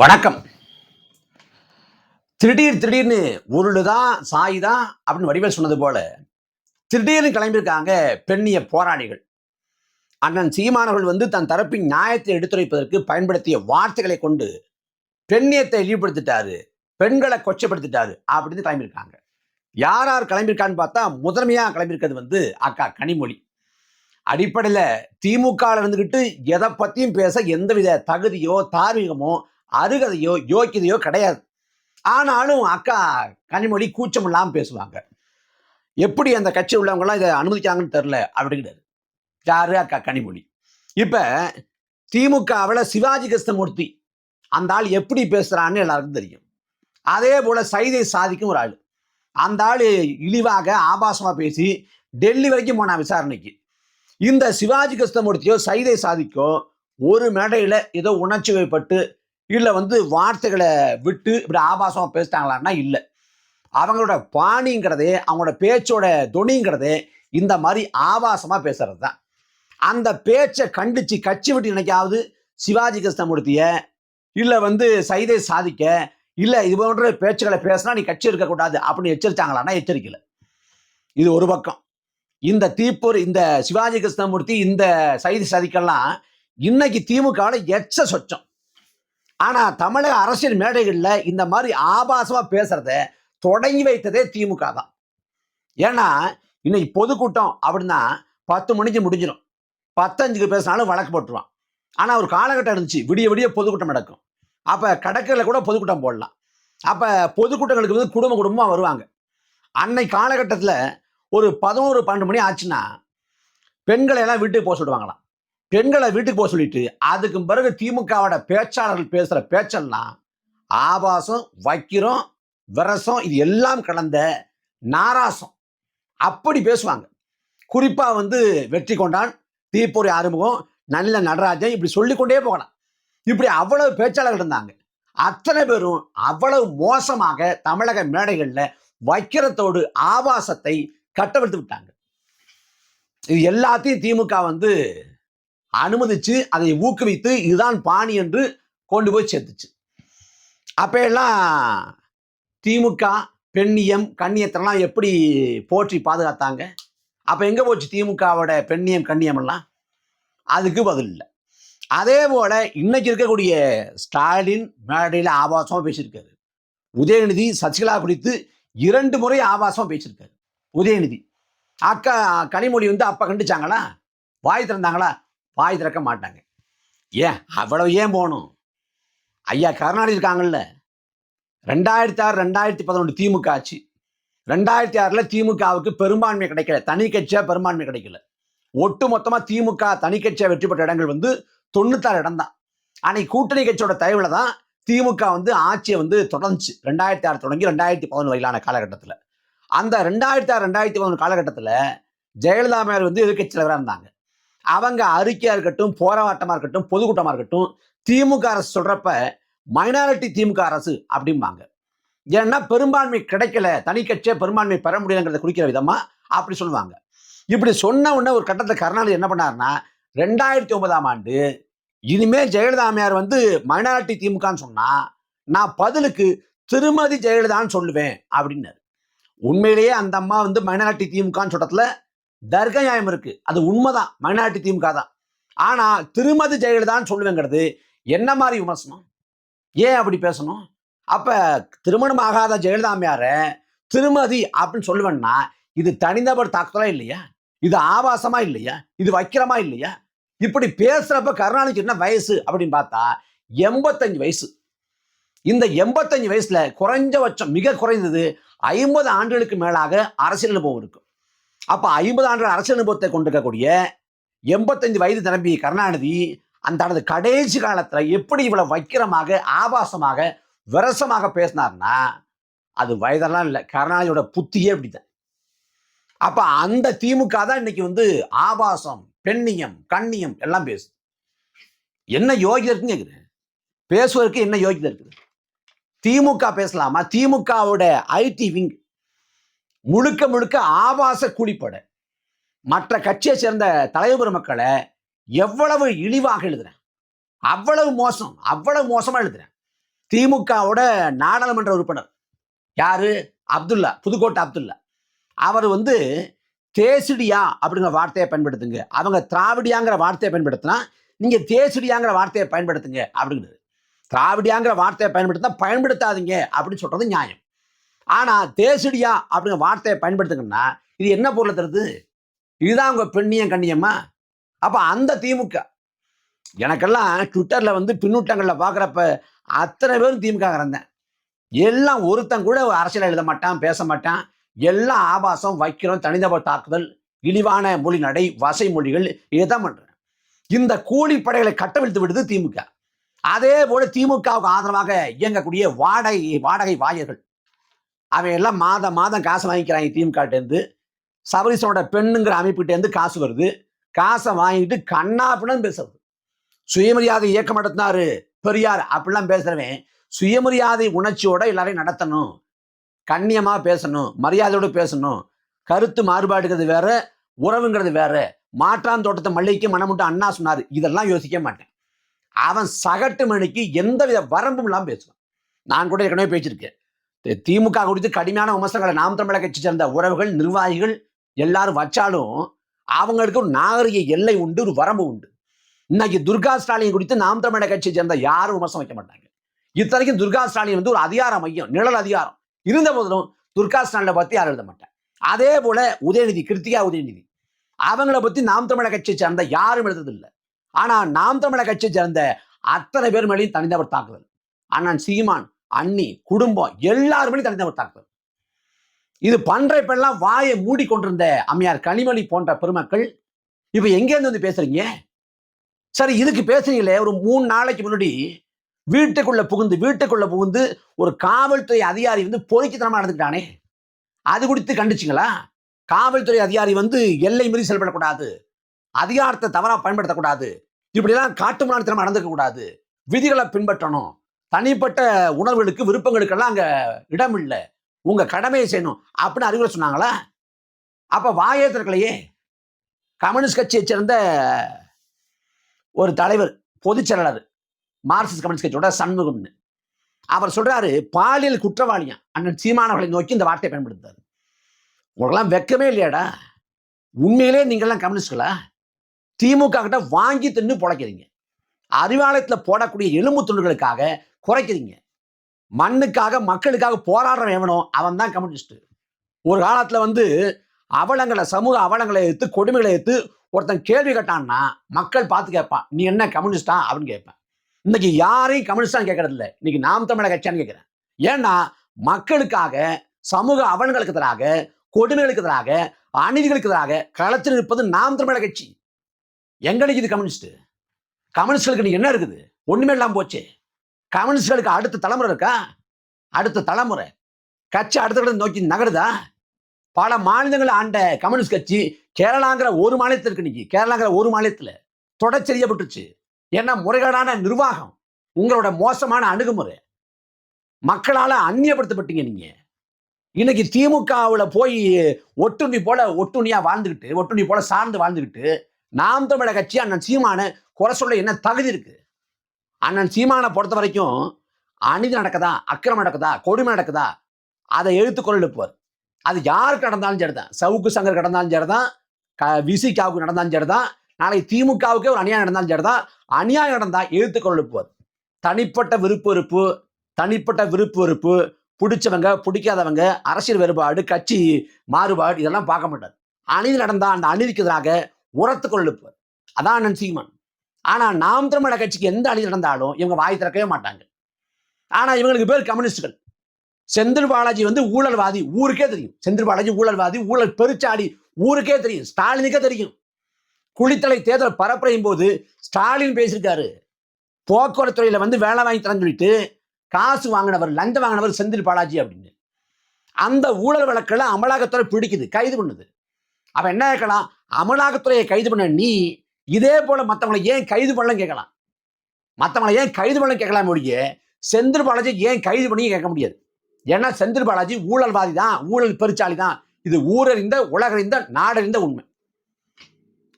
வணக்கம். திடீர் திடீர்னு உருளு தான் சாய் தான் அப்படின்னு வடிவேல் சொன்னது போல திடீர்னு கிளம்பியிருக்காங்க பெண்ணிய போராளிகள். அண்ணன் சீமானவர்கள் வந்து தன் தரப்பின் நியாயத்தை எடுத்துரைப்பதற்கு பயன்படுத்திய வார்த்தைகளை கொண்டு பெண்ணியத்தை இழிவுபடுத்திட்டாரு பெண்களை கொச்சப்படுத்திட்டாரு அப்படின்னு கிளம்பியிருக்காங்க. யார் யார் கிளம்பியிருக்கான்னு பார்த்தா முதன்மையாக கிளம்பியிருக்கிறது வந்து அக்கா கனிமொழி. அடிப்படையில் திமுகவில் இருந்துக்கிட்டு எதை பற்றியும் பேச எந்தவித தகுதியோ தார்மீகமோ அருகதையோ யோக்கியதையோ கிடையாது. ஆனாலும் அக்கா கனிமொழி கூச்சம் இல்லாமல் பேசுவாங்க. எப்படி அந்த கட்சியில் உள்ளவங்கலாம் இதை அனுமதிக்கிறாங்கன்னு தெரில அப்படிங்கிறாரு. யாரு அக்கா கனிமொழி இப்போ திமுகவில் சிவாஜி கிருஷ்ணமூர்த்தி அந்த ஆள் எப்படி பேசுகிறான்னு எல்லாருக்கும் தெரியும். அதே போல் சைதை சாதிக்கும் ஒரு ஆள். அந்த ஆள் இழிவாக ஆபாசமாக பேசி டெல்லி வரைக்கும் போனான் விசாரணைக்கு. இந்த சிவாஜி கிருஷ்ணமூர்த்தியோ சைதை சாதிக்கோ ஒரு மேடையில் ஏதோ உணர்ச்சி வைப்பட்டு இல்லை வந்து வார்த்தைகளை விட்டு இப்படி ஆபாசமாக பேசிட்டாங்களான்னா இல்லை. அவங்களோட பாணிங்கிறதே அவங்களோட பேச்சோட தொனிங்கிறதே இந்த மாதிரி ஆபாசமாக பேசுறது தான். அந்த பேச்சை கண்டிச்சு கட்சி விட்டு நினைக்காவது சிவாஜி கிருஷ்ணமூர்த்தியை இல்லை வந்து சைதை சாதிக்க இல்லை இது போன்ற பேச்சுகளை பேசினா நீ கட்சி இருக்கக்கூடாது அப்படின்னு எச்சரித்தாங்களான்னா எச்சரிக்கல. இது ஒரு பக்கம். இந்த தீப்பூர் இந்த சிவாஜி கிருஷ்ணமூர்த்தி இந்த சைதை சாதிக்கெல்லாம் இன்னைக்கு திமுகவில் எச்ச சொச்சம். ஆனா தமிழக அரசியல் மேடைகளில் இந்த மாதிரி ஆபாசமா பேசுறத தொடங்கி வைத்ததே திமுக தான். ஏன்னா இன்னைக்கு பொதுக்கூட்டம் அப்படின்னா பத்து மணிக்கு முடிஞ்சிடும் பத்தஞ்சுக்கு பேசினாலும் வழக்கு போட்டுருவான். ஆனா ஒரு காலகட்டம் இருந்துச்சு. விடிய விடிய பொதுக்கூட்டம் நடக்கும். அப்ப கடற்கரையில் கூட பொதுக்கூட்டம் போடலாம். அப்ப பொதுக்கூட்டங்களுக்கு வந்து குடும்ப குடும்பமா வருவாங்க. அன்னை காலகட்டத்தில் ஒரு பதினோரு பன்னெண்டு மணி ஆச்சுன்னா பெண்களை எல்லாம் வீட்டுக்கு போக சொல்லுவாங்களாம். பெண்களை வீட்டுக்கு போக சொல்லிட்டு அதுக்கு பிறகு திமுகவோட பேச்சாளர்கள் பேசுகிற பேச்செல்லாம் ஆபாசம் வைக்கிறோம் விரசம் இது எல்லாம் கலந்த நாராசம். அப்படி பேசுவாங்க. குறிப்பாக வந்து வெற்றி கொண்டான் தீப்பொறி ஆறுமுகம் நல்ல நடராஜன் இப்படி சொல்லிக்கொண்டே போகலாம். இப்படி அவ்வளவு பேச்சாளர்கள் இருந்தாங்க. அத்தனை பேரும் அவ்வளவு மோசமாக தமிழக மேடைகளில் வைக்கிறத்தோடு ஆபாசத்தை கட்டவிழ்த்து விட்டாங்க. இது எல்லாத்தையும் திமுக வந்து அனுமதிச்சு அதை ஊக்குவித்து இதுதான் பாணி என்று கொண்டு போய் சேர்த்துச்சு. அப்போ எல்லாம் திமுக பெண்ணியம் கண்ணியத்தெல்லாம் எப்படி போற்றி பாதுகாத்தாங்க? அப்போ எங்கே போச்சு திமுகவோட பெண்ணியம் கண்ணியம் எல்லாம்? அதுக்கு பதில் இல்லை. அதே போல் இன்னைக்கு இருக்கக்கூடிய ஸ்டாலின் மேடையில் ஆபாசமாக பேசியிருக்காரு. உதயநிதி சசிகலா குறித்து இரண்டு முறை ஆபாசமாக பேசியிருக்காரு. உதயநிதி. அக்கா கனிமொழி வந்து அப்போ கண்டிச்சாங்களா? வாய் திறந்தாங்களா? வாய் திறக்க மாட்டாங்க. ஏன்? அவ்வளவு ஏன் போகணும்? ஐயா கருணாநிதி இருக்காங்கல்ல. ரெண்டாயிரத்தி ஆறு ரெண்டாயிரத்தி பதினொன்று திமுக ஆச்சு. ரெண்டாயிரத்தி ஆறில் திமுகவுக்கு பெரும்பான்மை கிடைக்கல. தனி கட்சியாக பெரும்பான்மை கிடைக்கல. ஒட்டு மொத்தமாக திமுக தனி கட்சியாக வெற்றி பெற்ற இடங்கள் வந்து தொண்ணூத்தாறு இடம் தான். அன்னைக்கு கூட்டணி கட்சியோட தயவில் தான் திமுக வந்து ஆட்சியை வந்து தொடர்ந்துச்சு. ரெண்டாயிரத்தி ஆறு தொடங்கி ரெண்டாயிரத்தி பதினொன்று வரையிலான காலகட்டத்தில். அந்த ரெண்டாயிரத்தி ஆறு ரெண்டாயிரத்தி பதினொன்று காலகட்டத்தில் ஜெயலலிதா மேல் வந்து எதிர்கட்சி தலைவராக இருந்தாங்க. அவங்க அறிக்கையாக இருக்கட்டும் போராட்டமாக இருக்கட்டும் பொதுக்கூட்டமாக இருக்கட்டும் திமுக அரசு சொல்கிறப்ப மைனாரிட்டி திமுக அரசு அப்படிம்பாங்க. ஏன்னா பெரும்பான்மை கிடைக்கல தனி கட்சியை பெரும்பான்மை பெற முடியலங்கிறத குறிக்கிற விதமாக அப்படி சொல்லுவாங்க. இப்படி சொன்ன உடனே ஒரு கட்டத்தில் கருணாநிதி என்ன பண்ணாருன்னா ரெண்டாயிரத்தி ஒன்பதாம் ஆண்டு இனிமேல் ஜெயலலிதா அம்மையார் வந்து மைனாரிட்டி திமுகன்னு சொன்னால் நான் பதிலுக்கு திருமதி ஜெயலலிதான்னு சொல்லுவேன் அப்படின்னாரு. உண்மையிலேயே அந்த அம்மா வந்து மைனாரிட்டி திமுகன்னு சொல்கிறதுல தர்க்க நியாயம் இருக்கு. அது உண்மைதான். மைனாரிட்டி திமுக தான். ஆனா திருமதி ஜெயலலிதான்னு சொல்லுவேங்கிறது என்ன மாதிரி விமர்சனம்? ஏன் அப்படி பேசணும்? அப்ப திருமணம் ஆகாத ஜெயலலிதா அம்மையார திருமதி அப்படின்னு சொல்லுவேன்னா இது தனிநபர் தாக்குதலா இல்லையா? இது ஆபாசமா இல்லையா? இது வைக்கிறமா இல்லையா? இப்படி பேசுறப்ப கருணாநிதிக்கு என்ன வயசு அப்படின்னு பார்த்தா எண்பத்தஞ்சு வயசு. இந்த எண்பத்தஞ்சு வயசுல குறைஞ்சபட்சம் மிக குறைந்தது ஐம்பது ஆண்டுகளுக்கு மேலாக அரசியல் அனுபவம் இருக்கும் அப்ப ஐம்பது ஆண்டு அரசு அனுபவத்தை கொண்டிருக்கக்கூடிய எண்பத்தஞ்சு வயது நிரம்பிய கருணாநிதி அந்த தனது கடைசி காலத்துல எப்படி இவ்வளவு வக்கிரமாக ஆபாசமாக விரசமாக பேசினார்னா அது வயதெல்லாம் இல்லை. கருணாநிதியோட புத்தியே அப்படிதான் அப்ப அந்த திமுக தான் இன்னைக்கு வந்து ஆபாசம் பெண்ணியம் கண்ணியம் எல்லாம் பேசுது. என்ன யோகிதம் இருக்குன்னு கேக்குறேன். பேசுவதற்கு என்ன யோகிதம் இருக்குது? திமுக பேசலாமா? திமுகவோட ஐடி விங் முழுக்க முழுக்க ஆபாச கூலிப்படை. மற்ற கட்சியை சேர்ந்த தலைவர் மக்களை எவ்வளவு இழிவாக எழுதுறேன். அவ்வளவு மோசம் அவ்வளவு மோசமா எழுதுறேன். திமுகவோட நாடாளுமன்ற உறுப்பினர் யாரு? அப்துல்லா புதுக்கோட்டை அப்துல்லா. அவர் வந்து தேசிடியா அப்படிங்கிற வார்த்தையை பயன்படுத்துங்க. அவங்க திராவிடியாங்கிற வார்த்தையை பயன்படுத்தினா நீங்க தேசிடியாங்கிற வார்த்தையை பயன்படுத்துங்க அப்படிங்கிறது. திராவிடியாங்கிற வார்த்தையை பயன்படுத்தினா பயன்படுத்தாதீங்க அப்படின்னு சொல்றது நியாயம். ஆனா தேசுடியா அப்படிங்கிற வார்த்தையை பயன்படுத்துங்கன்னா இது என்ன பொருளை தருது? இதுதான் உங்க பெண்ணியம் கண்ணியமா? அப்ப அந்த திமுக எனக்கெல்லாம் ட்விட்டர்ல வந்து பின்னூட்டங்களில் பார்க்குறப்ப அத்தனை பேரும் திமுக இருந்தேன் எல்லாம் ஒருத்தன் கூட அரசியல் எழுத மாட்டான் பேச மாட்டான். எல்லாம் ஆபாசம் வைக்கிறோம் தனிநபர் தாக்குதல் இழிவான மொழி நடை வசை மொழிகள் இதைதான் பண்றேன். இந்த கூலிப்படைகளை கட்டவிழ்த்து விடுது திமுக. அதே போல திமுகவுக்கு ஆதரவாக இயங்கக்கூடிய வாடகை வாடகை வாயர்கள் அவன் எல்லாம் மாதம் மாதம் காசு வாங்கிக்கிறாங்க திமுகட்டேருந்து சபரிசனோட பெண்ணுங்கிற அமைப்புகிட்டேருந்து காசு வருது. காசை வாங்கிட்டு கண்ணாப்புன்னு பேசுறது. சுயமரியாதை இயக்கம் நடத்தினாரு பெரியார் அப்படிலாம் பேசுறவன் சுயமரியாதை உணர்ச்சியோட எல்லாரையும் நடத்தணும். கண்ணியமா பேசணும் மரியாதையோடு பேசணும். கருத்து மாறுபாடுங்கிறது வேற உறவுங்கிறது வேற. மாற்றான் தோட்டத்தை மல்லிக்கு மனமுட்டு அண்ணா சொன்னார். இதெல்லாம் யோசிக்க மாட்டேன். அவன் சகட்டு மணிக்கு எந்தவித வரம்பும் இல்லாமல் பேசுவான். நான் கூட ஏற்கனவே பேசியிருக்கேன். திமுக குறித்து கடுமையான விமர்சனங்களை நாம் தமிழக கட்சி சேர்ந்த உறவுகள் நிர்வாகிகள் எல்லாரும் வச்சாலும் அவங்களுக்கு ஒரு நாகரிக எல்லை உண்டு ஒரு வரம்பு உண்டு. இன்னைக்கு துர்கா ஸ்டாலின் குறித்து நாம் தமிழக கட்சியை சேர்ந்த யாரும் விமர்சனம் வைக்க மாட்டாங்க. இத்தனைக்கும் துர்கா ஸ்டாலின் வந்து ஒரு அதிகார மையம் நிழல் அதிகாரம். இருந்த போதிலும் துர்கா ஸ்டாலினை பத்தி யாரும் எழுத மாட்டேன் அதே போல உதயநிதி கிருத்திகா உதயநிதி அவங்கள பத்தி நாம் தமிழக கட்சியை சேர்ந்த யாரும் எழுதுறதில்லை. ஆனா நாம் தமிழக கட்சியை சேர்ந்த அத்தனை பேர் மேலேயும் தனிநபர் தாக்குதல். அண்ணன் சீமான் அண்ணி குடும்பம் எல்லாருமே மேலேயும் தனிநபர் தாக்குதல் இது பண்றப்பெல்லாம் வாயை மூடிக்கொண்டிருந்த அம்மையார் கனிமொழி போன்ற பெருமக்கள் இப்ப எங்கேருந்து வந்து பேசுறீங்க? சரி இதுக்கு பேசுறீங்களே ஒரு மூணு நாளைக்கு முன்னாடி வீட்டுக்குள்ள புகுந்து வீட்டுக்குள்ள புகுந்து ஒரு காவல்துறை அதிகாரி வந்து பொறுக்கித்தனமா நடந்துக்கிட்டானே. அது குறித்து கண்டிச்சிங்களா? காவல்துறை அதிகாரி வந்து எல்லை மீறி செயல்படக்கூடாது. அதிகாரத்தை தவறா பயன்படுத்தக்கூடாது. இப்படிலாம் காட்டுமிராணித்தனமா நடந்துக்க கூடாது விதிகளை பின்பற்றணும். தனிப்பட்ட உணர்வுகளுக்கு விருப்பங்களுக்கெல்லாம் அங்க இடம் இல்லை உங்க கடமையை செய்யணும் அப்படின்னு அறிவுரை சொன்னாங்களா? அப்ப வாயே திறக்கலையே கம்யூனிஸ்ட் கட்சியை சேர்ந்த ஒரு தலைவர் பொதுச் செயலாளர் மார்க்சிஸ்ட் கம்யூனிஸ்ட் கட்சியோட சண்முகம்னு. அவர் சொல்றாரு பாலியல் குற்றவாளியா? அண்ணன் சீமானவர்களை நோக்கி இந்த வார்த்தையை பயன்படுத்தாரு உங்களுக்கெல்லாம் வெக்கமே இல்லையாடா? உண்மையிலே நீங்கள்லாம் கம்யூனிஸ்டுகளா? திமுக கிட்ட வாங்கி தின்னு பொழைக்கிறீங்க. அறிவாலயத்தில் போடக்கூடிய எலும்பு துண்டுகளுக்காக குறைக்கிறீங்க. மண்ணுக்காக மக்களுக்காக போராடுறவன் எவனோ அவன் தான் கம்யூனிஸ்ட் ஒரு காலத்துல வந்து அவலங்களை சமூக அவலங்களை எடுத்து கொடுமைகளை எடுத்து ஒருத்தன் கேள்வி கேட்டான்னா மக்கள் பார்த்து கேட்பான் நீ என்ன கம்யூனிஸ்டா? அப்படின்னு கேட்பேன். இன்னைக்கு யாரையும் கம்யூனிஸ்டான்னு கேட்கறதில்ல. இன்னைக்கு நாம் தமிழக கட்சியான்னு கேட்கிறேன். ஏன்னா மக்களுக்காக சமூக அவலங்களுக்கு எதிராக கொடுமைகளுக்கு எதிராக அநீதிகளுக்கு எதிராக களத்தில் இருப்பது நாம் தமிழக கட்சி. எங்களுக்கு இது கம்யூனிஸ்ட் கம்யூனிஸ்டுகளுக்கு இன்னைக்கு என்ன இருக்குது? ஒண்ணுமே இல்லாம போச்சு. கம்யூனிஸ்டுகளுக்கு அடுத்த தலைமுறை இருக்கா? அடுத்த தலைமுறை. கட்சி அடுத்த கட்ட நோக்கி நகருதா? பல மாநிலங்களை ஆண்ட கம்யூனிஸ்ட் கட்சி கேரளாங்கிற ஒரு மாநிலத்தில் இருக்கு இன்னைக்கு. கேரளாங்கிற ஒரு மாநிலத்துல தொடச்செறியப்பட்டுச்சு ஏன்னா முறைகேடான நிர்வாகம். உங்களோட மோசமான அணுகுமுறை. மக்களால் அந்நியப்படுத்தப்பட்டீங்க நீங்கள் இன்னைக்கு திமுகவில் போய் ஒட்டுண்ணி போல ஒட்டுண்ணியா வாழ்ந்துக்கிட்டு ஒட்டுண்ணி போல சார்ந்து வாழ்ந்துக்கிட்டு நாம் தமிழக கட்சி அண்ணன் சீமான குறை சொல்ல என்ன தகுதி இருக்குது அண்ணன் சீமானை பொறுத்த வரைக்கும் அநீதி நடக்குதா அக்கிரமம் நடக்குதா கொடுமை நடக்குதா அதை எழுத்துக்குரல் எழுப்புவார். அது யாருக்கு நடந்தாலும் சரிதான். சவுக்கு சங்கர் நடந்தாலும் சரிதான். க விசிகாவுக்கு நடந்தாலும் சரிதான். நாளைக்கு திமுகவுக்கே ஒரு அநியாயம் நடந்தாலும் சரிதான். அநியாயம் நடந்தால் எழுத்துக்குரல் எழுப்புவார். தனிப்பட்ட விருப்பு வெறுப்பு தனிப்பட்ட விருப்பு வெறுப்பு பிடிச்சவங்க பிடிக்காதவங்க அரசியல் வேறுபாடு கட்சி மாறுபாடு இதெல்லாம் பார்க்க மாட்டார். அநீதி நடந்தால் அந்த அநீதிக்கு எதிராக உரத்துக்குள் எழுப்புவார். அதான் அண்ணன் சீமான். ஆனால் நாம் திருமண கட்சிக்கு எந்த அணி நடந்தாலும் இவங்க வாய் திறக்கவே மாட்டாங்க. ஆனால் இவங்களுக்கு பேர் கம்யூனிஸ்டுகள். செந்தில் பாலாஜி வந்து ஊழல்வாதி ஊருக்கே தெரியும். செந்தில் பாலாஜி ஊழல்வாதி ஊழல் பெருச்சாடி ஊருக்கே தெரியும். ஸ்டாலினுக்கே தெரியும். குளித்தலை தேர்தல் பரப்புறையும் போது ஸ்டாலின் பேசியிருக்காரு. போக்குவரத்துறையில் வந்து வேலை வாங்கி தரேன்னு சொல்லிட்டு காசு வாங்கினவர் லஞ்சம் வாங்கினவர் செந்தில் பாலாஜி அப்படின்னு. அந்த ஊழல் வழக்கில் அமலாக்கத்துறை பிடிக்குது கைது பண்ணுது. அவன் என்ன கேட்கலாம்? அமலாக்கத்துறையை கைது பண்ண நீ இதே போல மற்றவங்களை ஏன் கைது பண்ணலாம் கேட்கலாம். மற்றவங்களை ஏன் கைது பண்ண கேட்கலாம் ஒழிய செந்தில் பாலாஜி ஏன் கைது பண்ணி கேட்க முடியாது. ஏன்னா செந்தில் பாலாஜி ஊழல்வாதி தான் ஊழல் பெருச்சாலி தான் இது ஊரறிந்த உலகறிந்த நாடறிந்த உண்மை.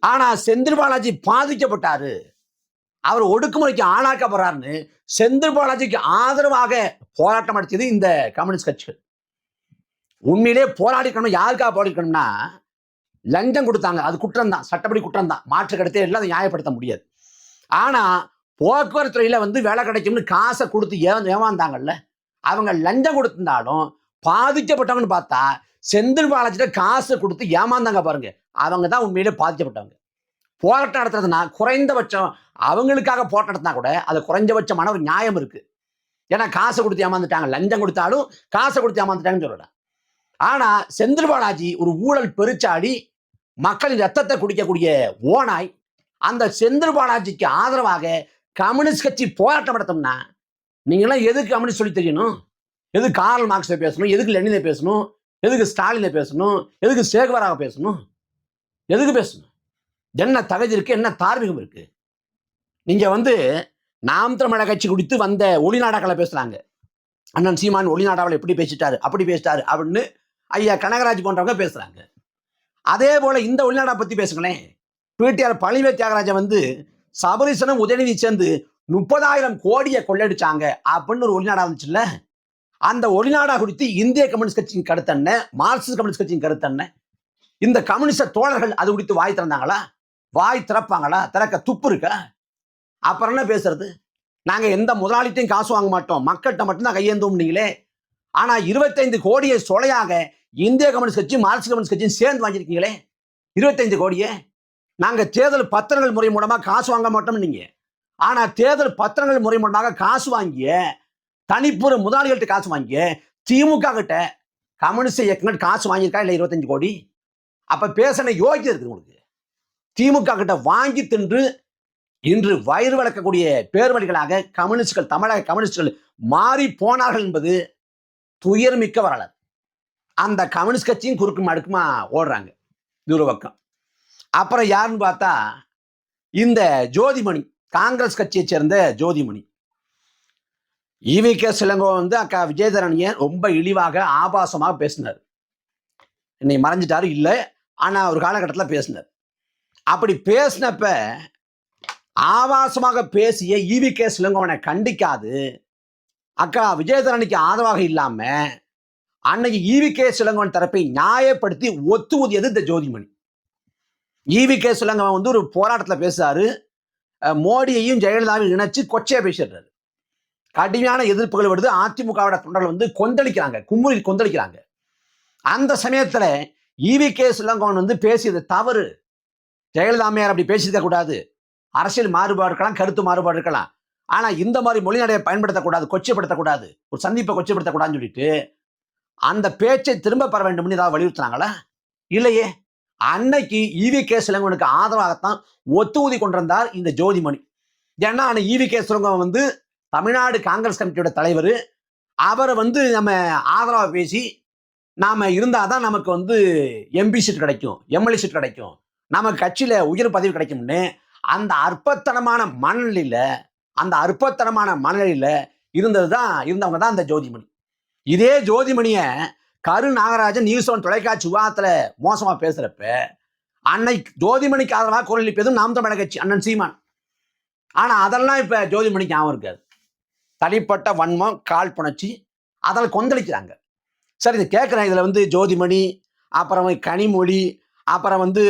ஆனா செந்தில் பாலாஜி பாதிக்கப்பட்டாரு. அவர் ஒடுக்குமுறைக்கு ஆளாக்கப்படுறாருன்னு செந்தில் பாலாஜிக்கு ஆதரவாக போராட்டம் நடத்தியது இந்த கம்யூனிஸ்ட் கட்சிகள். உண்மையிலே போராடிக்கணும் யாருக்காக போராடிக்கணும்னா லஞ்சம் கொடுத்தாங்க. அது குற்றம் தான் சட்டப்படி குற்றம் தான் மாற்று கடத்தே எல்லாம் அதை நியாயப்படுத்த முடியாது. ஆனால் போக்குவரத்து துறையில் வந்து வேலை கிடைக்கும்னு காசை கொடுத்து ஏ ஏமாந்தாங்கல்ல? அவங்க லஞ்சம் கொடுத்திருந்தாலும் பாதிக்கப்பட்டவங்கன்னு பார்த்தா செந்தில் பாலாஜிட்ட காசு கொடுத்து ஏமாந்தாங்க பாருங்க. அவங்க தான் உண்மையிலே பாதிக்கப்பட்டவங்க. போராட்டம் நடத்துறதுனா குறைந்தபட்சம் அவங்களுக்காக போராட்டம் நடத்தினா கூட அது குறைஞ்சபட்சமான ஒரு நியாயம் இருக்கு. ஏன்னா காசை கொடுத்து ஏமாந்துட்டாங்க. லஞ்சம் கொடுத்தாலும் காசை கொடுத்து ஏமாந்துட்டாங்கன்னு சொல்லலாம் ஆனா செந்தில் பாலாஜி ஒரு ஊழல் பெருச்சாடி மக்களின் ரத்தத்தை குடிக்கக்கூடிய ஓனாய் அந்த செந்தில் பாலாஜிக்கு ஆதரவாக கம்யூனிஸ்ட் கட்சி போராட்டம் நடத்தோம்னா நீங்களாம் எதுக்கு கம்யூனிஸ்ட் சொல்லி தெரியணும்? எதுக்கு கார்ல் மார்க்ஸை பேசணும்? எதுக்கு லெனினை பேசணும்? எதுக்கு ஸ்டாலினை பேசணும்? எதுக்கு சேகவராக பேசணும்? எதுக்கு பேசணும்? என்ன தகுதி இருக்கு? என்ன தார்மீகம் இருக்கு? நீங்க வந்து நாம் தமிழக கட்சி குடித்து வந்த ஒளிநாடாக்களை பேசுறாங்க. அண்ணன் சீமான் ஒளிநாடாவில் எப்படி பேசிட்டாரு? அப்படி பேசிட்டாரு அப்படின்னு ஐயா கனகராஜ் போன்றவங்க பேசுறாங்க. அதே போல இந்த ஒளிநாடா பற்றி பேசுங்களேன் பிடிஆர் பழனிவே தியாகராஜன் வந்து சபரிசனம் உதயநிதி சேர்ந்து முப்பதாயிரம் கோடியை கொள்ளடிச்சாங்க அப்படின்னு ஒரு ஒளிநாடா இருந்துச்சுல்ல? அந்த ஒளிநாடா குறித்து இந்திய கம்யூனிஸ்ட் கட்சியின் கருத்து என்ன? மார்க்சிஸ்ட் கம்யூனிஸ்ட் கட்சியின் கருத்து என்ன? இந்த கம்யூனிஸ்ட தோழர்கள் அது குறித்து வாய் திறந்தாங்களா? வாய் திறப்பாங்களா? திறக்க துப்பு இருக்கா? அப்புறம் என்ன பேசுறது? நாங்கள் எந்த முதலாளிட்டையும் காசு வாங்க மாட்டோம். மக்கள்கிட்ட மட்டும்தான் கையேந்தோம் நீங்களே. ஆனால் இருபத்தைந்து கோடியை சொலையாக இந்திய கம்யூனிஸ்ட் கட்சியும் மார்க்சிஸ்ட் கம்யூனிஸ்ட் கட்சியும் சேர்ந்து வாங்கியிருக்கீங்களே? இருபத்தைந்து கோடியே. நாங்கள் தேர்தல் பத்திரங்கள் முறை மூலமாக காசு வாங்க மாட்டோம் நீங்க. ஆனால் தேர்தல் பத்திரங்கள் முறை மூலமாக காசு வாங்கிய தனிப்புற முதலாளிகள்கிட்ட காசு வாங்கிய திமுக கிட்ட கம்யூனிஸ்ட் இயக்கங்கள் காசு வாங்கியிருக்கா? இல்லை இருபத்தஞ்சு கோடி? அப்போ பேசின யோகியம் இருக்குது உங்களுக்கு. திமுக கிட்ட வாங்கி தின்று இன்று வயிறு வளர்க்கக்கூடிய பேர்வழிகளாக கம்யூனிஸ்ட்கள் தமிழக கம்யூனிஸ்டுகள் மாறி போனார்கள் என்பது துயர்மிக்க வரலாறு. அந்த கம்யூனிஸ்ட் கட்சியும் குறுக்கு மடுக்குமா ஓடுறாங்க. தூரபக்கம் அப்புறம் யாருன்னு பார்த்தா இந்த ஜோதிமணி காங்கிரஸ் கட்சியை சேர்ந்த ஜோதிமணி. ஈவிகே சிலங்கோ வந்து அக்கா விஜயதரணியை ரொம்ப இழிவாக ஆபாசமாக பேசினார். என்னை மறைஞ்சிட்டாரு? இல்லை. ஆனால் ஒரு காலகட்டத்தில் பேசினார். அப்படி பேசினப்ப ஆபாசமாக பேசிய ஈவிகே சிலங்கோவனை கண்டிக்காது. அக்கா விஜயதரணிக்கு ஆதரவாக இல்லாமல் அன்னைக்கு ஈவிகே சிலங்கோவன் தரப்பை நியாயப்படுத்தி ஒத்து ஊதியது இந்த ஜோதிமணி. ஈவிகே சிலங்கோவன் வந்து ஒரு போராட்டத்தில் பேசுறாரு. மோடியையும் ஜெயலலிதாவையும் இணைச்சு கொச்சையா பேசிடுறாரு. கடுமையான எதிர்ப்புகள் வருது. அதிமுகவோட தொண்டர்கள் வந்து கொந்தளிக்கிறாங்க. கும்முறி கொந்தளிக்கிறாங்க. அந்த சமயத்துல ஈவிகே சிலங்கோவன் வந்து பேசியது தவறு. ஜெயலலிதாமையார் அப்படி பேசியிருக்க கூடாது. அரசியல் மாறுபாடு இருக்கலாம் கருத்து மாறுபாடு இருக்கலாம். ஆனா இந்த மாதிரி மொழிநடையை பயன்படுத்தக்கூடாது கொச்சைப்படுத்தக்கூடாது ஒரு சந்திப்பை கொச்சைப்படுத்தக்கூடாதுன்னு சொல்லிட்டு அந்த பேச்சை திரும்ப பெற வேண்டும்னு ஏதாவது வலியுறுத்தினாங்களா? இல்லையே. அன்னைக்கு ஈவி கே சிலங்கனுக்கு ஆதரவாகத்தான் ஒத்து ஊதி கொண்டிருந்தார் இந்த ஜோதிமணி. ஏன்னா அன்னைக்கு ஈவி கே சிலங்கம் வந்து தமிழ்நாடு காங்கிரஸ் கமிட்டியோட தலைவர். அவரை வந்து நம்ம ஆதரவாக பேசி நாம இருந்தாதான் நமக்கு வந்து எம்பி சீட் கிடைக்கும் எம்எல்ஏ சீட் கிடைக்கும். நமக்கு கட்சியில் உயர் பதவி கிடைக்கும்னு அந்த அற்பத்தனமான மனநிலையில் அந்த அற்பத்தனமான மனநிலையில் இருந்தது தான் இருந்தவங்க தான் அந்த ஜோதிமணி. இதே ஜோதிமணிய கரு நாகராஜன் நியூஸ் ஒன் தொலைக்காட்சி விவாதத்துல மோசமா பேசுறப்ப அன்னைக்கு ஜோதிமணிக்கு ஆதரவாக குரல் எழுப்பியதும் நாம் தமிழக கட்சி அண்ணன் சீமான். ஆனா அதெல்லாம் இப்ப ஜோதிமணிக்கு ஞாபகம் இருக்காது. தனிப்பட்ட வன்மம் கால் புணர்ச்சி அதில் கொந்தளிக்கிறாங்க. சரி இது கேட்குறேன். இதில் வந்து ஜோதிமணி அப்புறம் கனிமொழி அப்புறம் வந்து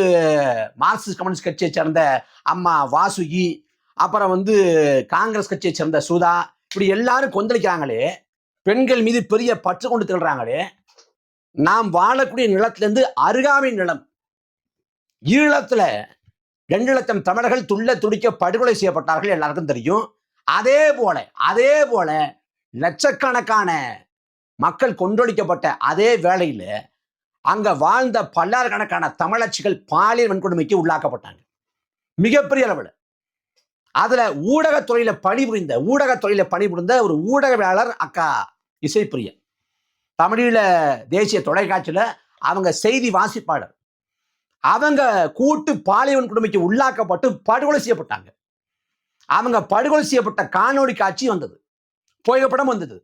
மார்க்சிஸ்ட் கம்யூனிஸ்ட் கட்சியை சேர்ந்த அம்மா வாசுகி அப்புறம் வந்து காங்கிரஸ் கட்சியை சேர்ந்த சுதா இப்படி எல்லாரும் கொந்தளிக்கிறாங்களே பெண்கள் மீது பெரிய பற்று கொண்டு திகழ்றாங்களே. நாம் வாழக்கூடிய நிலத்திலிருந்து அருகாமை நிலம். ஈழத்துல ரெண்டு லட்சம் தமிழர்கள் துள்ள துடிக்க படுகொலை செய்யப்பட்டார்கள் எல்லாருக்கும் தெரியும். அதே போல அதே போல லட்சக்கணக்கான மக்கள் கொன்றொழிக்கப்பட்ட அதே வேளையில அங்க வாழ்ந்த பல்லாயிரக்கணக்கான தமிழச்சிகள் பாலியல் வன்கொடுமைக்கு உள்ளாக்கப்பட்டாங்க. மிகப்பெரிய அளவில். அதுல ஊடகத்துறையில பணிபுரிந்த ஊடகத்துறையில பணிபுரிந்த ஒரு ஊடகவியலாளர் அக்கா இசைப்பிரியன். தமிழீழ தேசிய தொலைக்காட்சியில அவங்க செய்தி வாசிப்பாளர். அவங்க கூட்டு பாலியல் வன்கொடுமைக்கு உள்ளாக்கப்பட்டு படுகொலை செய்யப்பட்டாங்க. அவங்க படுகொலை செய்யப்பட்ட காணொளி காட்சி வந்தது. புகைப்படம் வந்தது.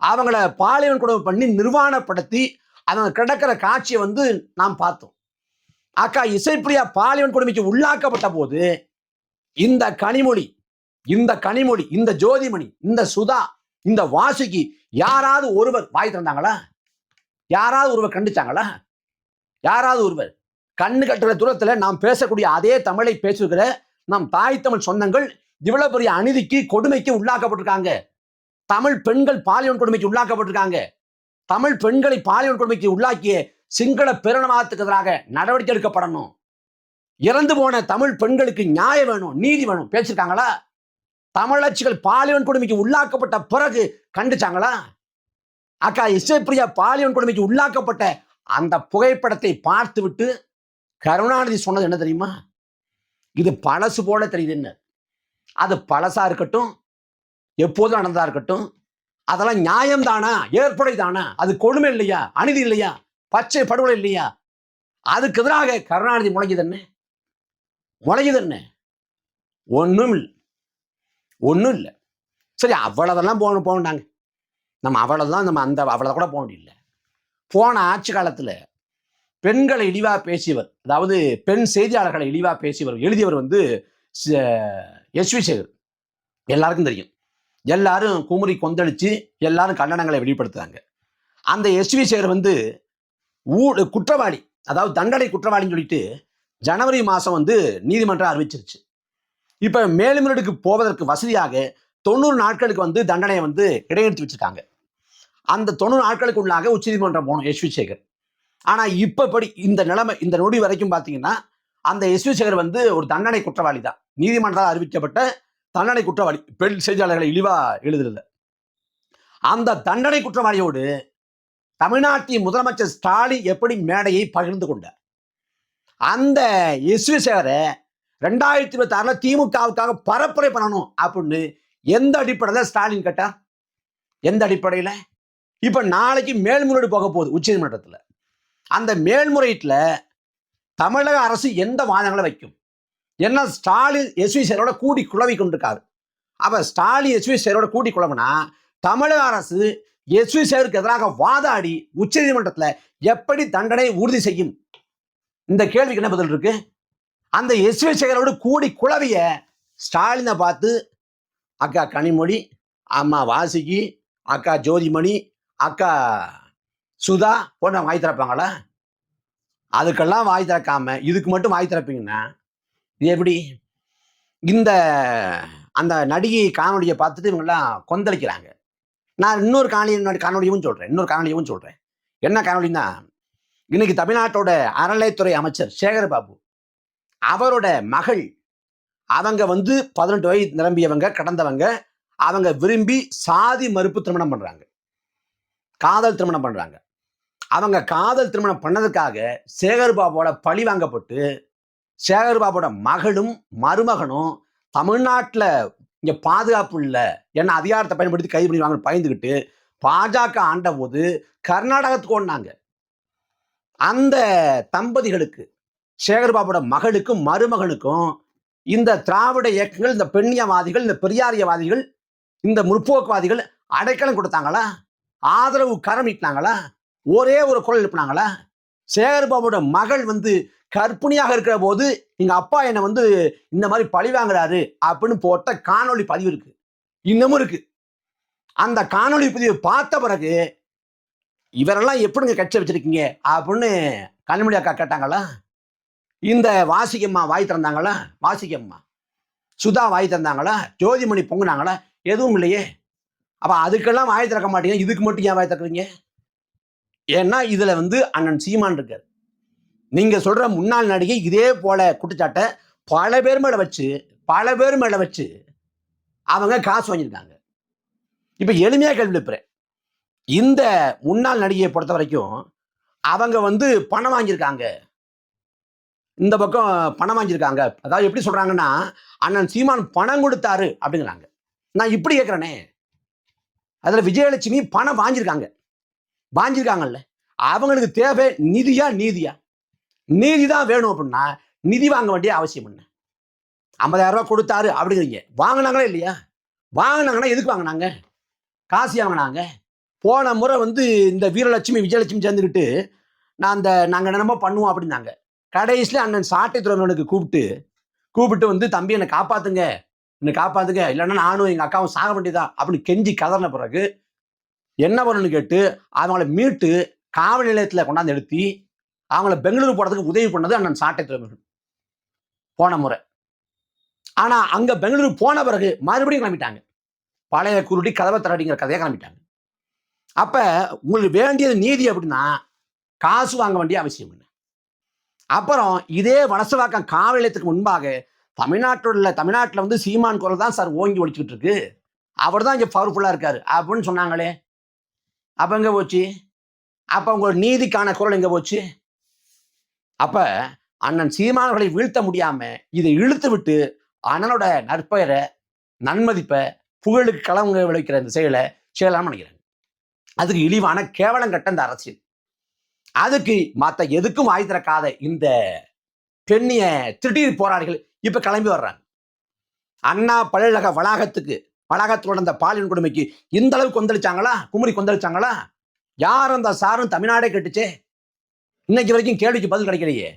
அவங்கள பாலியல் குடும்பம் பண்ணி நிர்வாணப்படுத்தி அவங்க கிடக்கிற காட்சியை வந்து நாம் பார்த்தோம். அக்கா இசைப்பிரியா பாலியல் கொடுமைக்கு உள்ளாக்கப்பட்ட போது இந்த கனிமொழி இந்த கனிமொழி இந்த ஜோதிமணி இந்த சுதா இந்த வாசுகி யாராவது ஒருவர் வாய் திறந்தாங்களா? யாராவது ஒருவர் கண்டிச்சாங்களா? யாராவது ஒருவர் கண்ணு கட்டுற தூரத்துல நாம் பேசக்கூடிய அதே தமிழை பேசுகிற நம் தாய் தமிழ் சொந்தங்கள் இவ்வளவு பெரிய அநீதிக்கு கொடுமைக்கு உள்ளாக்கப்பட்டிருக்காங்க. தமிழ் பெண்கள் பாலியல் கொடுமைக்கு உள்ளாக்கப்பட்டிருக்காங்க. தமிழ் பெண்களை பாலியல் கொடுமைக்கு உள்ளாக்கிய சிங்கள பெருணவாதத்துக்கு எதிராக நடவடிக்கை எடுக்கப்படணும். இறந்து போன தமிழ் பெண்களுக்கு நியாயம் வேணும் நீதி வேணும். பேசிருக்காங்களா தமிழச்சிகள் பாலியல் கொடுமைக்கு உள்ளாக்கப்பட்ட பிறகு கண்டிச்சாங்களா? அக்கா இசைப்பிரியா பாலியல் கொடுமைக்கு உள்ளாக்கப்பட்ட அந்த புகைப்படத்தை பார்த்து விட்டு கருணாநிதி சொன்னது என்ன தெரியுமா? இது பழசு போல தெரியுதுன்னு அது பழசா இருக்கட்டும் எப்போதும் நடந்ததா இருக்கட்டும் அதெல்லாம் நியாயம் தானா ஏற்புடை தானா அது கொடுமை இல்லையா? அநீதி இல்லையா? பச்சை படுகொலை இல்லையா? அதுக்கு எதிராக கருணாநிதி முளைஞ்சது என்ன? முளைஞ்சது என்ன? ஒன்றும் இல்லை. ஒன்றும் இல்லை. சரி அவ்வளோதெல்லாம் போகணும் போகண்டாங்க. நம்ம அவ்வளோதான் நம்ம அந்த அவ்வளோ கூட போக முடியல போன ஆட்சி காலத்தில் பெண்களை இழிவாக பேசியவர் அதாவது பெண் செய்தியாளர்களை இழிவாக பேசியவர் எழுதியவர் வந்து எஸ் வி சேகர் எல்லாருக்கும் தெரியும். எல்லாரும் குமரி கொந்தளிச்சு எல்லாரும் கண்டனங்களை வெளிப்படுத்துறாங்க. அந்த எஸ் வி சேகர் வந்து ஊ குற்றவாளி அதாவது தண்டனை குற்றவாளின்னு சொல்லிட்டு ஜனவரி மாதம் வந்து நீதிமன்றம் அறிவிச்சிருச்சு. இப்போ மேல்முறையீடுக்கு போவதற்கு வசதியாக தொண்ணூறு நாட்களுக்கு வந்து தண்டனையை வந்து இடைநிறுத்தி வச்சுருக்காங்க. அந்த தொண்ணூறு நாட்களுக்கு உள்ளாக உச்சநீதிமன்றம் போகணும் எஸ். சேகர் ஆனால் இப்போ படி இந்த நிலைமை இந்த நொடி வரைக்கும் பார்த்தீங்கன்னா அந்த எஸ். சேகர் வந்து ஒரு தண்டனை குற்றவாளி தான். நீதிமன்றத்தால் அறிவிக்கப்பட்ட தண்டனை குற்றவாளி. பெண் செய்தியாளர்களை இழிவா எழுதுறது அந்த தண்டனை குற்றவாளியோடு தமிழ்நாட்டின் முதலமைச்சர் ஸ்டாலின் எப்படி மேடையை பகிர்ந்து கொண்டார்? அந்த எஸ்வி சேகரை ரெண்டாயிரத்தி இருபத்தி ஆறுல திமுகவுக்காக பரப்புரை பண்ணணும் அப்படின்னு எந்த அடிப்படையில் ஸ்டாலின் கேட்டார் எந்த அடிப்படையில்? இப்போ நாளைக்கு மேல்முறையீடு போக போகுது உச்சநீதிமன்றத்தில் அந்த மேல்முறையீட்டில் தமிழக அரசு எந்த வாதங்களை வைக்கும்? என்ன ஸ்டாலின் எஸ்வி சேரோட கூடி குழவி கொண்டிருக்காரு. அப்ப ஸ்டாலின் எஸ்வி சேரோட கூடி குழம்புனா தமிழக அரசு எஸ்வி சேருக்கு எதிராக வாதாடி உச்சநீதிமன்றத்தில் எப்படி தண்டனை உறுதி செய்யும்? இந்த கேள்விக்கு என்ன பதில் இருக்கு? அந்த எஸ்வி சேகரோடு கூடி குழவிய ஸ்டாலினை பார்த்து அக்கா கனிமொழி அம்மா வாசுகி அக்கா ஜோதிமணி அக்கா சுதா போன்ற வாய் திறப்பாங்களா? அதுக்கெல்லாம் வாய் திறக்காம இதுக்கு மட்டும் வாய் திறப்பீங்கன்னா இது எப்படி? இந்த அந்த நடிகை காணொலியை பார்த்துட்டு இவங்கெல்லாம் கொந்தளிக்கிறாங்க. நான் இன்னொரு காணொலி காணொலியும் சொல்கிறேன் இன்னொரு காணொலியும் சொல்கிறேன் என்ன காணொலின்னா இன்னைக்கு தமிழ்நாட்டோட அறநிலைத்துறை அமைச்சர் சேகர் பாபு அவரோட மகள் அவங்க வந்து பதினெட்டு வயது நிரம்பியவங்க கடந்தவங்க. அவங்க விரும்பி சாதி மறுப்பு திருமணம் பண்ணுறாங்க காதல் திருமணம் பண்ணுறாங்க அவங்க காதல் திருமணம் பண்ணதுக்காக சேகர்பாபோட பழி வாங்கப்பட்டு சேகர்பாபோட மகளும் மருமகனும் தமிழ்நாட்டில் இங்கே பாதுகாப்பு இல்லை ஏன்னா அதிகாரத்தை பயன்படுத்தி கைது பண்ணிடுவாங்க பயந்துக்கிட்டு பாஜக ஆண்ட போது கர்நாடகத்துக்கு ஓடினாங்க. அந்த தம்பதிகளுக்கு சேகர்பாபோட மகளுக்கும் மருமகனுக்கும் இந்த திராவிட இயக்கங்கள் இந்த பெண்ணியவாதிகள் இந்த பெரியாரியவாதிகள் இந்த முற்போக்குவாதிகள் அடைக்கலம் கொடுத்தாங்களா? ஆதரவு கரம் ஒரே ஒரு குரல் எழுப்பினாங்களா? சேகர்பாபோட மகள் வந்து கற்பிணியாக இருக்கிற போது எங்க அப்பா என்னை வந்து இந்த மாதிரி பழி வாங்குறாரு அப்படின்னு போட்ட காணொளி பதிவு இருக்கு. இன்னமும் இருக்கு. அந்த காணொளி பதிவு பார்த்த பிறகு இவரெல்லாம் எப்படிங்க கட்சி வச்சிருக்கீங்க அப்படின்னு கனிமொழி அக்கா கேட்டாங்களா? இந்த வாசிக்கம்மா வாய் திறந்தாங்களா? வாசிக்கம்மா சுதா வாய் திறந்தாங்களா? ஜோதிமணி பொங்குனாங்களா? எதுவும் இல்லையே. அப்போ அதுக்கெல்லாம் வாய் திறக்க மாட்டீங்க. இதுக்கு மட்டும் ஏன் வாய் திறக்குறீங்க? ஏன்னா இதில் வந்து அண்ணன் சீமான் இருக்கார். நீங்கள் சொல்கிற முன்னாள் நடிகை இதே போல குற்றச்சாட்டை பல பேர் மேலே வச்சு பல பேர் மேலே வச்சு அவங்க காசு வாங்கியிருக்காங்க. இப்போ எளிமையாக கேள்வி எழுப்புறேன். இந்த முன்னாள் நடிகையை பொறுத்த வரைக்கும் அவங்க வந்து பணம் வாங்கியிருக்காங்க. இந்த பக்கம் பணம் வாங்கியிருக்காங்க. அதாவது எப்படி சொல்கிறாங்கன்னா அண்ணன் சீமான் பணம் கொடுத்தாரு அப்படிங்கிறாங்க. நான் இப்படி கேட்குறேனே அதில் விஜயலட்சுமி பணம் வாங்கியிருக்காங்க. வாங்கியிருக்காங்கல்ல. அவங்களுக்கு தேவை நிதியா நீதியா? நீதி தான் வேணும் அப்படின்னா நிதி வாங்க வேண்டிய அவசியம் என்ன? ஐம்பதாயிரம் ரூபா கொடுத்தாரு அப்படிங்கிறீங்க. வாங்கினாங்களா இல்லையா? வாங்கினாங்கன்னா எதுக்கு வாங்கினாங்க? காசு வாங்கினாங்க. போன முறை வந்து இந்த வீரலட்சுமி விஜயலட்சுமி சேர்ந்துக்கிட்டு நான் அந்த நாங்கள் என்னமோ பண்ணுவோம் அப்படின்னாங்க. கடைசியில் அண்ணன் சாட்டைத்துறவனுக்கு கூப்பிட்டு கூப்பிட்டு வந்து தம்பி என்னை காப்பாத்துங்க. என்னை காப்பாத்துங்க. இல்லைன்னா நானும் எங்கள் அக்காவும் சாக வேண்டியதா? அப்படின்னு கெஞ்சி கதறின பிறகு என்ன பண்ணணும்னு கேட்டு அவங்கள மீட்டு காவல் நிலையத்தில் கொண்டாந்து நிறுத்தி அவங்கள பெங்களூர் போகிறதுக்கு உதவி பண்ணது அண்ணன் சாட்டை போன முறை. ஆனால் அங்கே பெங்களூர் போன பிறகு மறுபடியும் கிளம்பிட்டாங்க. பழைய குருடி கதவை தரடிங்கிற கதையை கிளம்பிட்டாங்க. அப்போ உங்களுக்கு வேண்டியது நீதி அப்படின்னா காசு வாங்க வேண்டிய அவசியம் இல்லை. அப்புறம் இதே வனசவாக்கம் காவல் நிலையத்துக்கு முன்பாக தமிழ்நாட்டுல தமிழ்நாட்டில் வந்து சீமான் குரல் தான் சார் ஓங்கி ஒழிச்சுக்கிட்டு இருக்கு. அவர் தான் இங்கே பவர்ஃபுல்லாக இருக்காரு. அப்படின்னு சொன்னாங்களே. அப்போ எங்கே போச்சு? அப்போ உங்களோட நீதிக்கான குரல் எங்கே போச்சு? அப்போ அண்ணன் சீமானவர்களை வீழ்த்த முடியாம இதை இழுத்து விட்டு அண்ணனோட நற்பெயரை நன்மதிப்பை புகழுக்கு கலவங்க விளைவிக்கிற இந்த செயலை செய்யலாம்னு நினைக்கிறேன் அதுக்கு இழிவான கேவலம் கட்ட இந்த அரசியல். அதுக்கு மற்ற எதுக்கும் வாய் திறக்காத இந்த பெண்ணிய திடீர் போராளிகள் இப்ப கிளம்பி வர்றாங்க. அண்ணா பல்கழக வளாகத்துக்கு வளாகத்தில் நடந்த பாலியல் கொடுமைக்கு இந்த அளவு கொந்தளிச்சாங்களா? குமரி கொந்தளிச்சாங்களா? யார் அந்த சாரும் தமிழ்நாடே கட்டுச்சே? இன்னைக்கு வரைக்கும் கேள்விக்கு பதில் கிடைக்கலையே.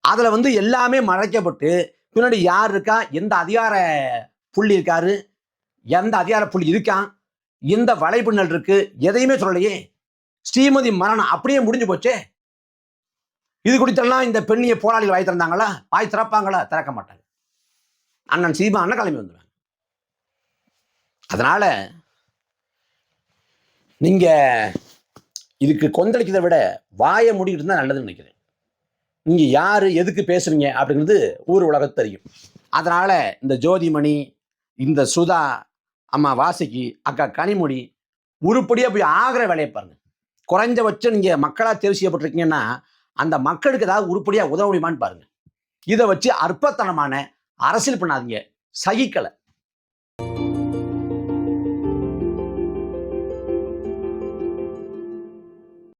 அதுல வந்து எல்லாமே மறைக்கப்பட்டு பின்னாடி யார் இருக்கா? எந்த அதிகார புள்ளி இருக்காரு? எந்த அதிகார புள்ளி இருக்கான்? எந்த வலைப்பின்னல் இருக்கு? எதையுமே சொல்லலையே. ஸ்ரீமதி மரணம் அப்படியே முடிஞ்சு போச்சே. இது குடித்தெல்லாம் இந்த பெண்ணிய போராளிகள் வாய் திறந்தாங்களா? வாய் திறப்பாங்களா? திறக்க மாட்டாங்க. அண்ணன் சீமா அண்ணன் கிளம்பி வந்துடுவாங்க அதனால நீங்க இதுக்கு கொந்தளிக்கிறதை விட வாயை முடிக்கிட்டு இருந்தால் நல்லதுன்னு நினைக்கிறேன். நீங்க யாரு எதுக்கு பேசுறீங்க அப்படிங்கிறது ஊர் உலகத்து தெரியும். அதனால இந்த ஜோதிமணி இந்த சுதா அம்மா வாசிக்கு அக்கா கனிமொழி உருப்படியாக போய் ஆகிற வேலையை பாருங்க. குறைஞ்சபட்சம் நீங்கள் மக்களாக தேர்வு செய்யப்பட்டிருக்கீங்கன்னா அந்த மக்களுக்கு ஏதாவது உருப்படியாக உதவ முடியுமான்னு பாருங்கள் இதை வச்சு அற்பத்தனமான அரசியல் பண்ணாதீங்க. சகிக்கலை.